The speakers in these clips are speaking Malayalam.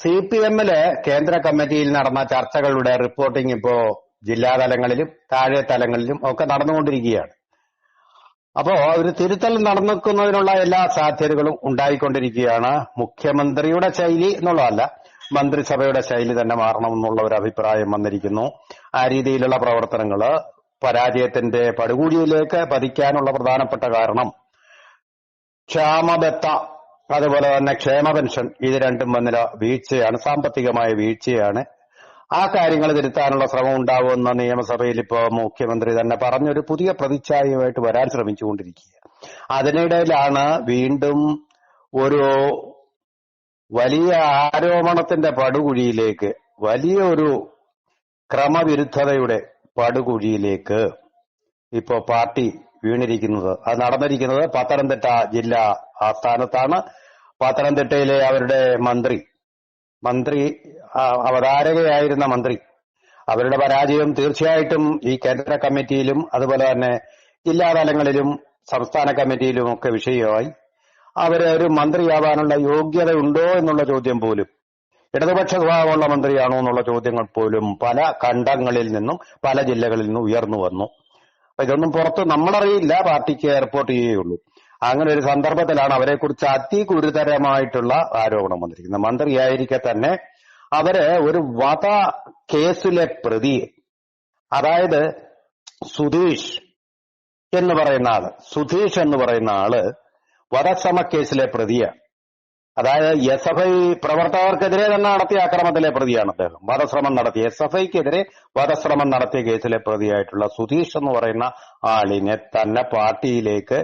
സി പി എമ്മിൽ കേന്ദ്ര കമ്മിറ്റിയിൽ നടന്ന ചർച്ചകളുടെ റിപ്പോർട്ടിംഗ് ഇപ്പോ ജില്ലാ തലങ്ങളിലും താഴെ തലങ്ങളിലും ഒക്കെ നടന്നുകൊണ്ടിരിക്കുകയാണ്. അപ്പോ ഒരു തിരുത്തൽ നടന്നിക്കുന്നതിനുള്ള എല്ലാ സാധ്യതകളും ഉണ്ടായിക്കൊണ്ടിരിക്കുകയാണ്. മുഖ്യമന്ത്രിയുടെ ശൈലി എന്നുള്ളതല്ല മന്ത്രിസഭയുടെ ശൈലി തന്നെ മാറണം എന്നുള്ള ഒരു അഭിപ്രായം വന്നിരിക്കുന്നു. ആ രീതിയിലുള്ള പ്രവർത്തനങ്ങൾ പരാജയത്തിന്റെ പടുകൂടിയിലേക്ക് പതിക്കാനുള്ള പ്രധാനപ്പെട്ട കാരണം ക്ഷാമബത്ത അതുപോലെ തന്നെ ക്ഷേമ പെൻഷൻ ഇത് രണ്ടും വന്നില വീഴ്ചയാണ് സാമ്പത്തികമായ വീഴ്ചയാണ്. ആ കാര്യങ്ങൾ തിരുത്താനുള്ള ശ്രമം ഉണ്ടാവുമെന്ന നിയമസഭയിൽ ഇപ്പോ മുഖ്യമന്ത്രി തന്നെ പറഞ്ഞൊരു പുതിയ പ്രതിച്ഛായയുമായിട്ട് വരാൻ ശ്രമിച്ചുകൊണ്ടിരിക്കുക അതിനിടയിലാണ് വീണ്ടും ഒരു വലിയ ആരോപണത്തിന്റെ പടുകുഴിയിലേക്ക് വലിയൊരു ക്രമവിരുദ്ധതയുടെ പടുകുഴിയിലേക്ക് ഇപ്പോ പാർട്ടി വീണിരിക്കുന്നത് അത് നടന്നിരിക്കുന്നത് പത്തനംതിട്ട ജില്ലാ ആസ്ഥാനത്താണ്. പത്തനംതിട്ടയിലെ അവരുടെ മന്ത്രി മന്ത്രി അവതാരകയായിരുന്ന മന്ത്രി. അവരുടെ പരാജയം തീർച്ചയായിട്ടും ഈ കേന്ദ്ര കമ്മിറ്റിയിലും അതുപോലെ തന്നെ ജില്ലാതലങ്ങളിലും സംസ്ഥാന കമ്മിറ്റിയിലും ഒക്കെ വിഷയമായി. അവർ ഒരു മന്ത്രിയാവാനുള്ള യോഗ്യത ഉണ്ടോ എന്നുള്ള ചോദ്യം പോലും ഇടതുപക്ഷ സ്വഭാവമുള്ള മന്ത്രിയാണോ എന്നുള്ള ചോദ്യങ്ങൾ പോലും പല ഖണ്ഡങ്ങളിൽ നിന്നും പല ജില്ലകളിൽ നിന്നും ഉയർന്നു വന്നു. അപ്പൊ ഇതൊന്നും പുറത്ത് നമ്മളറിയില്ല പാർട്ടിക്ക് റിപ്പോർട്ട് ചെയ്യുകയുള്ളൂ. അങ്ങനെ ഒരു സന്ദർഭത്തിലാണ് അവരെക്കുറിച്ച് അതിഗുരുതരമായിട്ടുള്ള ആരോപണം വന്നിരിക്കുന്നത്. മന്ത്രിയായിരിക്കെ തന്നെ അവർ ഒരു വധ കേസിലെ പ്രതി അതായത് സുധീഷ് എന്ന് പറയുന്ന ആൾ സുധീഷ് എന്ന് പറയുന്ന ആൾ വധശ്രമ കേസിലെ പ്രതിയാണ് അതായത് എസ് എഫ് ഐ പ്രവർത്തകർക്കെതിരെ തന്നെ നടത്തിയ അക്രമത്തിലെ പ്രതിയാണ് അദ്ദേഹം. വധശ്രമം നടത്തിയ എസ് എഫ് ഐക്കെതിരെ വധശ്രമം നടത്തിയ കേസിലെ പ്രതിയായിട്ടുള്ള സുധീഷ് എന്ന് പറയുന്ന ആളിനെ തന്നെ പാർട്ടിയിലേക്ക്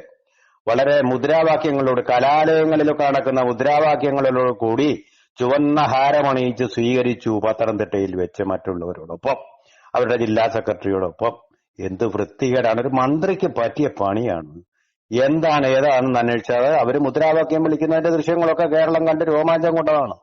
വളരെ മുദ്രാവാക്യങ്ങളോട് കലാലയങ്ങളിലൊക്കെ നടക്കുന്ന മുദ്രാവാക്യങ്ങളോട് കൂടി ചുവന്ന ഹാരമണിയിച്ച് സ്വീകരിച്ചു പത്തനംതിട്ടയിൽ വെച്ച് മറ്റുള്ളവരോടൊപ്പം അവരുടെ ജില്ലാ സെക്രട്ടറിയോടൊപ്പം. എന്ത് വൃത്തികേടാണ് ഒരു മന്ത്രിക്ക് പറ്റിയ പണിയാണ്. എന്താണ് ഏതാണെന്ന് അന്വേഷിച്ചത് അവർ മുദ്രാവാക്യം വിളിക്കുന്നതിന്റെ ദൃശ്യങ്ങളൊക്കെ കേരളം കണ്ട് രോമാഞ്ചം കൊണ്ടതാണ്.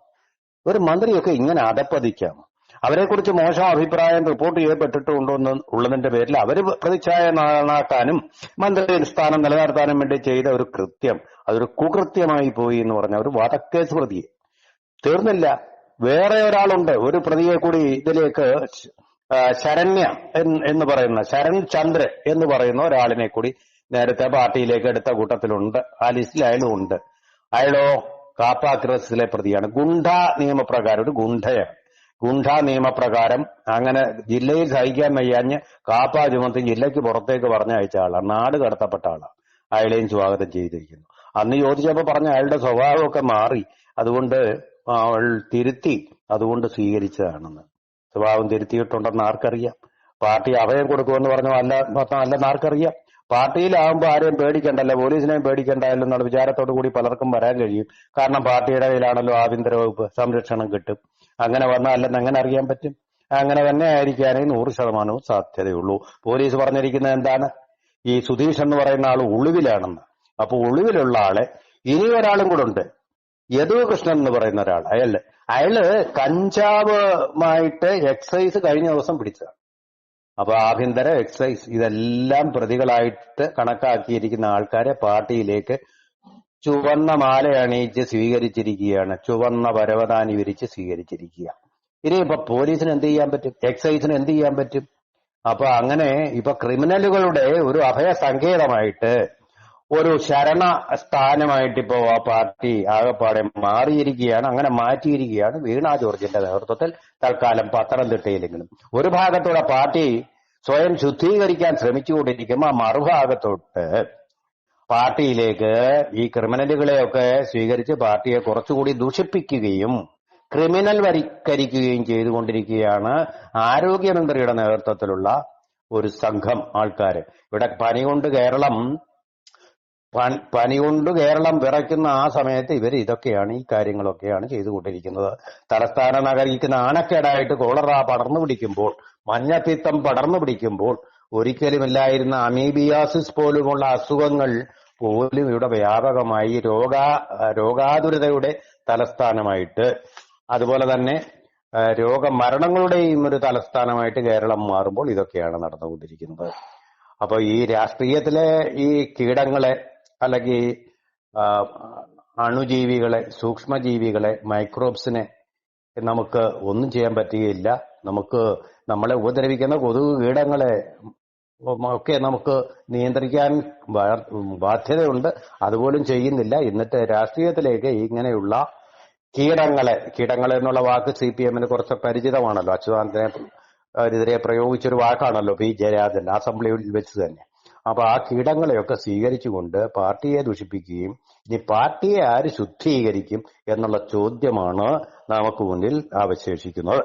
ഒരു മന്ത്രിയൊക്കെ ഇങ്ങനെ അധപ്പതിക്കാം. അവരെക്കുറിച്ച് മോശം അഭിപ്രായം റിപ്പോർട്ട് ചെയ്യപ്പെട്ടിട്ടുണ്ടോ എന്ന് ഉള്ളതിന്റെ പേരിൽ അവർ പ്രതിച്ഛായ നന്നാക്കാനും മന്ത്രി സ്ഥാനം നിലനിർത്താനും വേണ്ടി ചെയ്ത ഒരു കൃത്യം അതൊരു കുകൃത്യമായി പോയി എന്ന് പറഞ്ഞ ഒരു വധക്കേസ് പ്രതിയെ. തീർന്നില്ല. വേറെ ഒരാളുണ്ട്. ഒരു പ്രതിയെ കൂടി ഇതിലേക്ക് ശരണ്യ എന്ന് പറയുന്ന ശരൺ ചന്ദ്ര എന്ന് പറയുന്ന ഒരാളിനെ കൂടി നേരത്തെ പാർട്ടിയിലേക്ക് എടുത്ത കൂട്ടത്തിലുണ്ട്. ആ ലിസ്റ്റിൽ അയാളും ഉണ്ട്. അയാളോ കാപ്പാക്രസിലെ പ്രതിയാണ്. ഗുണ്ട നിയമപ്രകാരം ഒരു ഗുണ്ടയാണ്. ഗുണ്ട നിയമപ്രകാരം അങ്ങനെ ജില്ലയിൽ സഹിക്കാൻ വയ്യാഞ്ഞ് കാപ്പാ ചുമത്തി ജില്ലയ്ക്ക് പുറത്തേക്ക് പറഞ്ഞയച്ച ആളാണ് നാട് കടത്തപ്പെട്ട ആളാണ് അയാളെയും സ്വാഗതം ചെയ്തിരിക്കുന്നു. അന്ന് ചോദിച്ചപ്പോ പറഞ്ഞ അയാളുടെ സ്വഭാവമൊക്കെ മാറി. അതുകൊണ്ട് അവൾ തിരുത്തി അതുകൊണ്ട് സ്വീകരിച്ചതാണെന്ന്. സ്വഭാവം തിരുത്തിയിട്ടുണ്ടെന്ന് ആർക്കറിയാം? പാർട്ടി അഭയം കൊടുക്കുമെന്ന് പറഞ്ഞു? അല്ല അല്ലെന്ന് ആർക്കറിയാം? പാർട്ടിയിലാവുമ്പോൾ ആരെയും പേടിക്കണ്ടല്ലോ? പോലീസിനെയും പേടിക്കണ്ടല്ലോ എന്നുള്ള വിചാരത്തോടു കൂടി പലർക്കും വരാൻ കഴിയും. കാരണം പാർട്ടിയുടെ കയ്യിലാണല്ലോ ആഭ്യന്തര വകുപ്പ് സംരക്ഷണം കിട്ടും. അങ്ങനെ വന്നാലെന്ന് അങ്ങനെ അറിയാൻ പറ്റും? അങ്ങനെ തന്നെ ആയിരിക്കാനേ നൂറ് ശതമാനവും സാധ്യതയുള്ളൂ. പോലീസ് പറഞ്ഞിരിക്കുന്നത് എന്താണ്? ഈ സുധീഷ് എന്ന് പറയുന്ന ആൾ ഒളിവിലാണെന്ന് അപ്പൊ ഒളിവിലുള്ള ആളെ ഇനി ഒരാളും കൂടെ ഉണ്ട്. യദു കൃഷ്ണൻ എന്ന് പറയുന്ന ഒരാൾ അയാൾ അയാൾ കഞ്ചാവുമായിട്ട് എക്സൈസ് കഴിഞ്ഞ ദിവസം പിടിച്ചതാണ്. അപ്പൊ ആഭ്യന്തര എക്സൈസ് ഇതെല്ലാം പ്രതികളായിട്ട് കണക്കാക്കിയിരിക്കുന്ന ആൾക്കാരെ പാർട്ടിയിലേക്ക് ചുവന്ന മാല അണിയിച്ച് സ്വീകരിച്ചിരിക്കുകയാണ്. ചുവന്ന പരവതാനി വിരിച്ച് സ്വീകരിച്ചിരിക്കുക. ഇനി ഇപ്പൊ പോലീസിന് എന്ത് ചെയ്യാൻ പറ്റും? എക്സൈസിന് എന്ത് ചെയ്യാൻ പറ്റും? അപ്പൊ അങ്ങനെ ഇപ്പൊ ക്രിമിനലുകളുടെ ഒരു അഭയ സങ്കേതമായിട്ട് ഒരു ശരണ സ്ഥാനമായിട്ട് ഇപ്പോ ആ പാർട്ടി ആകെപ്പാടെ മാറിയിരിക്കുകയാണ്. അങ്ങനെ മാറ്റിയിരിക്കുകയാണ് വീണ ജോർജിന്റെ നേതൃത്വത്തിൽ തൽക്കാലം പത്തനംതിട്ടയിലെങ്കിലും. ഒരു ഭാഗത്തൂടെ പാർട്ടി സ്വയം ശുദ്ധീകരിക്കാൻ ശ്രമിച്ചുകൊണ്ടിരിക്കുമ്പോൾ മറുഭാഗത്തോട്ട് പാർട്ടിയിലേക്ക് ഈ ക്രിമിനലുകളെയൊക്കെ സ്വീകരിച്ച് പാർട്ടിയെ കുറച്ചുകൂടി ദൂഷിപ്പിക്കുകയും ക്രിമിനൽ വരിക്കരിക്കുകയും ചെയ്തുകൊണ്ടിരിക്കുകയാണ് ആരോഗ്യമന്ത്രിയുടെ നേതൃത്വത്തിലുള്ള ഒരു സംഘം ആൾക്കാര്. ഇവിടെ പനി കൊണ്ട് കേരളം പനി കൊണ്ട് കേരളം വിറയ്ക്കുന്ന ആ സമയത്ത് ഇവർ ഇതൊക്കെയാണ് ഈ കാര്യങ്ങളൊക്കെയാണ് ചെയ്തുകൊണ്ടിരിക്കുന്നത്. തലസ്ഥാന നഗരിക്കുന്ന നാണക്കേടായിട്ട് കോളറ പടർന്നു പിടിക്കുമ്പോൾ മഞ്ഞപ്പിത്തം പടർന്നു പിടിക്കുമ്പോൾ ഒരിക്കലുമില്ലായിരുന്ന അമീബിയാസിസ് പോലുമുള്ള അസുഖങ്ങൾ പോലും ഇവിടെ വ്യാപകമായി രോഗ രോഗാതുരതയുടെ തലസ്ഥാനമായിട്ട്. അതുപോലെ തന്നെ രോഗ രോഗമരണങ്ങളുടെയും ഒരു തലസ്ഥാനമായിട്ട് കേരളം മാറുമ്പോൾ ഇതൊക്കെയാണ് നടന്നുകൊണ്ടിരിക്കുന്നത്. അപ്പൊ ഈ രാഷ്ട്രീയത്തിലെ ഈ കീടങ്ങളെ അല്ലെങ്കിൽ അണുജീവികളെ സൂക്ഷ്മജീവികളെ മൈക്രോബ്സിനെ നമുക്ക് ഒന്നും ചെയ്യാൻ പറ്റുകയില്ല. നമുക്ക് നമ്മളെ ഉപദ്രവിക്കുന്ന കൊതുക് കീടങ്ങളെ ഒക്കെ നമുക്ക് നിയന്ത്രിക്കാൻ ബാധ്യതയുണ്ട്. അതുപോലും ചെയ്യുന്നില്ല. ഇന്നത്തെ രാഷ്ട്രീയത്തിലേക്ക് ഇങ്ങനെയുള്ള കീടങ്ങളെ കീടങ്ങൾ എന്നുള്ള വാക്ക് സി പി എമ്മിന് കുറച്ച് പരിചിതമാണല്ലോ. അച്യുതാനന്ദനെ എതിരെ പ്രയോഗിച്ചൊരു വാക്കാണല്ലോ പി ജയരാജൻ അസംബ്ലിയിൽ വെച്ച് തന്നെ. അപ്പൊ ആ കീടങ്ങളെയൊക്കെ സ്വീകരിച്ചുകൊണ്ട് പാർട്ടിയെ ദുഷിപ്പിക്കുകയും ഇനി പാർട്ടിയെ ആര് ശുദ്ധീകരിക്കും എന്നുള്ള ചോദ്യമാണ് നമുക്ക് മുന്നിൽ അവശേഷിക്കുന്നത്.